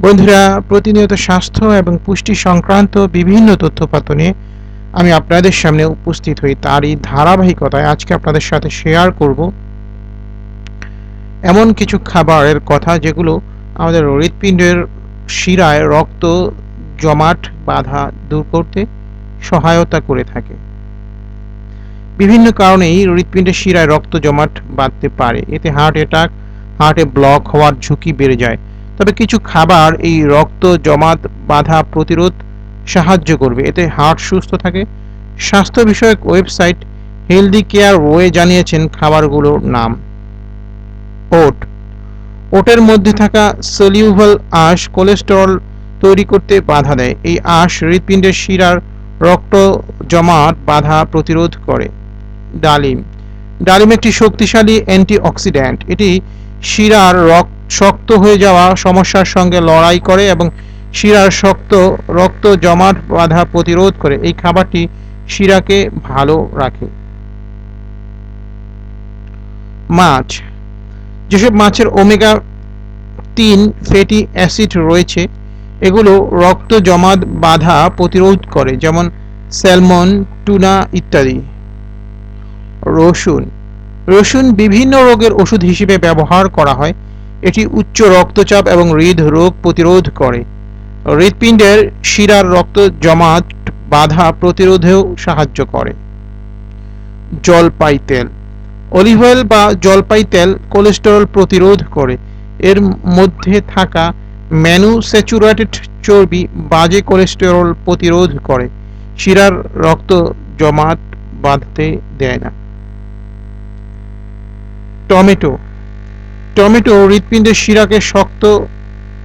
বন্ধুরা, প্রতিনিয়ত স্বাস্থ্য এবং পুষ্টি সংক্রান্ত বিভিন্ন তথ্যপাত্র নিয়ে আমি আপনাদের সামনে উপস্থিত হই তারই ধারাবাহিকতায়। আজকে আপনাদের সাথে শেয়ার করব এমন কিছু খাবারের কথা যেগুলো আমাদের হৃৎপিণ্ডের শিরায় রক্ত জমাট বাধা দূর করতে সহায়তা করে থাকে। বিভিন্ন কারণেই হৃৎপিণ্ডের শিরায় রক্ত জমাট বাঁধতে পারে। এতে হার্ট অ্যাটাক হার্টে ব্লক হওয়ার ঝুঁকি বেড়ে যায়। তবে কিছু খাবার এই রক্ত জমাট বাধা প্রতিরোধ সাহায্য করবে। এতে হার্ট সুস্থ থাকে। স্বাস্থ্য বিষয়ক ওয়েবসাইট হেলদি কেয়ার ওয়ে জানিয়েছেন খাবারগুলোর নাম। ওট। ওটের মধ্যে থাকা সলিউভাল আঁশ কোলেস্টেরল তৈরি করতে বাধা দেয়। এই আঁশ হৃৎপিণ্ডের শিরার রক্ত জমাট বাধা প্রতিরোধ করে। ডালিম। ডালিম একটি শক্তিশালী অ্যান্টিঅক্সিডেন্ট এটি শিরার রক্ত শক্ত হয়ে যাওয়া সমস্যার সঙ্গে লড়াই করে এবং শিরার শক্ত রক্ত জমাট বাধা প্রতিরোধ করে। এই খাবারটি শিরাকে ভালো রাখে। মাছ। যেসব মাছের ওমেগা তিন ফ্যাটি অ্যাসিড রয়েছে, এগুলো রক্ত জমাট বাধা প্রতিরোধ করে, যেমন স্যালমন, টুনা ইত্যাদি। রসুন। রসুন বিভিন্ন রোগের ওষুধ হিসেবে ব্যবহার করা হয়। এটি উচ্চ রক্তচাপ এবং হৃদরোগ প্রতিরোধ করে। হৃৎপিণ্ডের শিরার রক্ত জমাট বাধা প্রতিরোধেও সাহায্য করে। জলপাই তেল। অলিভ অয়েল বা জলপাই তেল কোলেস্টেরল প্রতিরোধ করে। এর মধ্যে থাকা ম্যানুস্যাচুরেটেড চর্বি বাজে কোলেস্টেরল প্রতিরোধ করে। শিরার রক্ত জমাট বাঁধতে দেয় না। টমেটো। টমেটো হৃৎপিণ্ডের শিরাকে শক্ত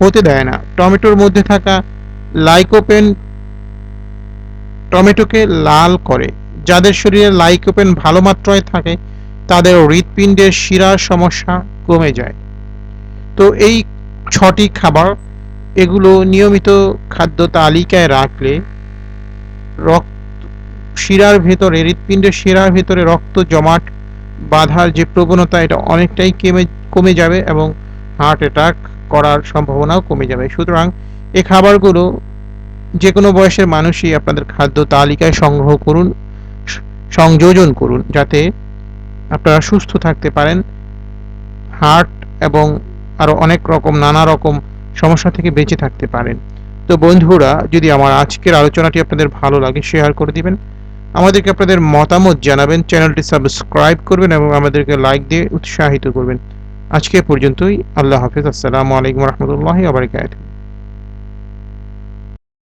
হতে দেয় না। টমেটোর মধ্যে থাকা লাইকোপেন টমেটোকে লাল করে, যাদের শরীরে লাইকোপেন ভালো মাত্রায় থাকে তাদের হৃৎপিণ্ডের শিরার সমস্যা কমে যায়। তো এই ছটি খাবার, এগুলো নিয়মিত খাদ্য তালিকায় রাখলে রক্ত, শিরার ভেতরে, হৃৎপিণ্ডের শিরার ভেতরে রক্ত জমাট বাধার যে প্রবণতা, এটা অনেকটাই কমে কমে যাবে এবং হার্ট অ্যাটাক করার সম্ভাবনাও কমে যাবে। সুতরাং এই খাবারগুলো যে কোনো বয়সের মানুষই আপনাদের খাদ্য তালিকায় সংগ্রহ করুন সংযোজন করুন, যাতে আপনারা সুস্থ থাকতে পারেন। হার্ট এবং আরও অনেক রকম, নানা রকম সমস্যা থেকে বেঁচে থাকতে পারেন। তো বন্ধুরা, যদি আমার আজকের আলোচনাটি আপনাদের ভালো লাগে শেয়ার করে দিবেন। আমাদেরকে আপনাদের মতামত জানাবেন, চ্যানেলটি সাবস্ক্রাইব করবেন এবং আমাদেরকে লাইক দিয়ে উৎসাহিত করবেন। আজকে পর্যন্তই, আল্লাহ হাফিজ, আসসালামু আলাইকুম রহমতুল্লাহ আবরকাত